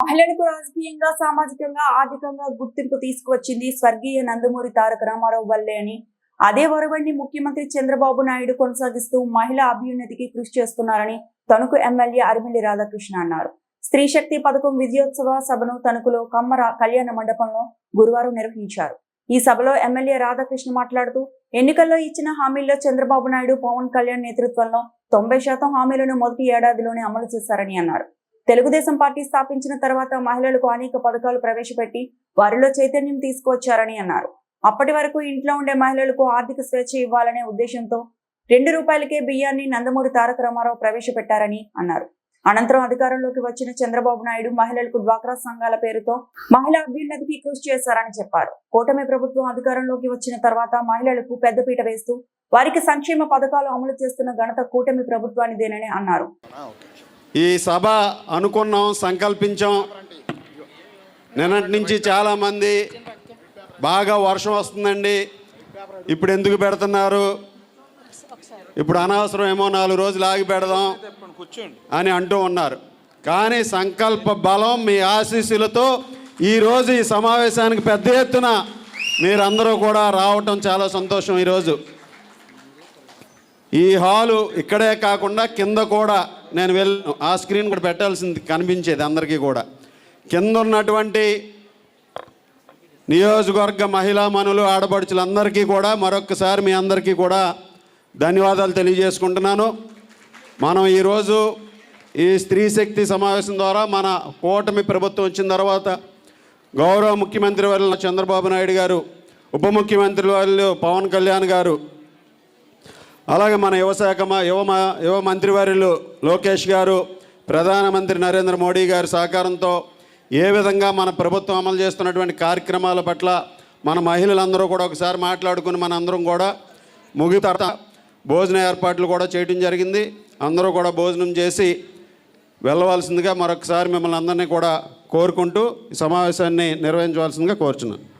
మహిళలకు రాజకీయంగా సామాజికంగా ఆర్థికంగా గుర్తింపు తీసుకువచ్చింది స్వర్గీయ నందమూరి తారక రామారావు వల్లే అని. అదే వరవండి ముఖ్యమంత్రి చంద్రబాబు నాయుడు కొనసాగిస్తూ మహిళా అభ్యున్నతికి కృషి చేస్తున్నారని తణుకు ఎమ్మెల్యే అరిమిల్లి రాధాకృష్ణ అన్నారు. స్త్రీ శక్తి పథకం విజయోత్సవ సభను తణుకులో కమ్మర కళ్యాణ మండపంలో గురువారం నిర్వహించారు. ఈ సభలో ఎమ్మెల్యే రాధాకృష్ణ మాట్లాడుతూ ఎన్నికల్లో ఇచ్చిన హామీల్లో చంద్రబాబు నాయుడు పవన్ కళ్యాణ్ నేతృత్వంలో తొంభై శాతం హామీలను మొదటి ఏడాదిలోనే అమలు చేశారని అన్నారు. తెలుగుదేశం పార్టీ స్థాపించిన తర్వాత మహిళలకు అనేక పథకాలు ప్రవేశపెట్టి వారిలో చైతన్యం తీసుకువచ్చారని అన్నారు. అప్పటి వరకు ఇంట్లో ఉండే మహిళలకు ఆర్థిక స్వేచ్ఛ ఇవ్వాలనే ఉద్దేశంతో రెండు రూపాయలకే బియ్యాన్ని నందమూరి తారక రామారావు ప్రవేశపెట్టారని అన్నారు. అనంతరం అధికారంలోకి వచ్చిన చంద్రబాబు నాయుడు మహిళలకు డ్వాక్రా సంఘాల పేరుతో మహిళా అభ్యున్నతికి కృషి చేశారని చెప్పారు. కూటమి ప్రభుత్వం అధికారంలోకి వచ్చిన తర్వాత మహిళలకు పెద్దపీట వేస్తూ వారికి సంక్షేమ పథకాలు అమలు చేస్తున్న ఘనత కూటమి ప్రభుత్వానిదేనని అన్నారు. ఈ సభ అనుకున్నాం సంకల్పించాం. నిన్నటి నుంచి చాలామంది బాగా వర్షం వస్తుందండి. ఇప్పుడు ఎందుకు పెడుతున్నారు? ఇప్పుడు అనవసరం ఏమో నాలుగు రోజులు ఆగి పెడదాం అని అంటూ ఉన్నారు. కానీ సంకల్ప బలం మీ ఆశీస్సులతో ఈరోజు ఈ సమావేశానికి పెద్ద ఎత్తున మీరందరూ కూడా రావటం చాలా సంతోషం ఈరోజు. ఈ హాలు ఇక్కడే కాకుండా కింద కూడా నేను వెళ్ళి ఆ స్క్రీన్ కూడా పెట్టాల్సింది కనిపించేది అందరికీ కూడా. కింద ఉన్నటువంటి నియోజకవర్గ మహిళా మనులు ఆడపడుచులందరికీ కూడా మరొకసారి మీ అందరికీ కూడా ధన్యవాదాలు తెలియజేసుకుంటున్నాను. మనం ఈరోజు ఈ స్త్రీ శక్తి సమావేశం ద్వారా మన కూటమి ప్రభుత్వం వచ్చిన తర్వాత గౌరవ ముఖ్యమంత్రి వాళ్ళు చంద్రబాబు నాయుడు గారు ఉప ముఖ్యమంత్రి వాళ్ళు పవన్ కళ్యాణ్ గారు అలాగే మన యువశాఖ యువ మ- యువ మంత్రివర్యులు లోకేష్ గారు ప్రధానమంత్రి నరేంద్ర మోడీ గారి సహకారంతో ఏ విధంగా మన ప్రభుత్వం అమలు చేస్తున్నటువంటి కార్యక్రమాల పట్ల మన మహిళలందరూ కూడా ఒకసారి మాట్లాడుకుని మన అందరం కూడా ముగి తర్వాత భోజన ఏర్పాట్లు కూడా చేయడం జరిగింది. అందరూ కూడా భోజనం చేసి వెళ్ళవలసిందిగా మరొకసారి మిమ్మల్ని అందరినీ కూడా కోరుకుంటూ ఈ సమావేశాన్ని నిర్వహించవలసిందిగా కోరుచున్నాను.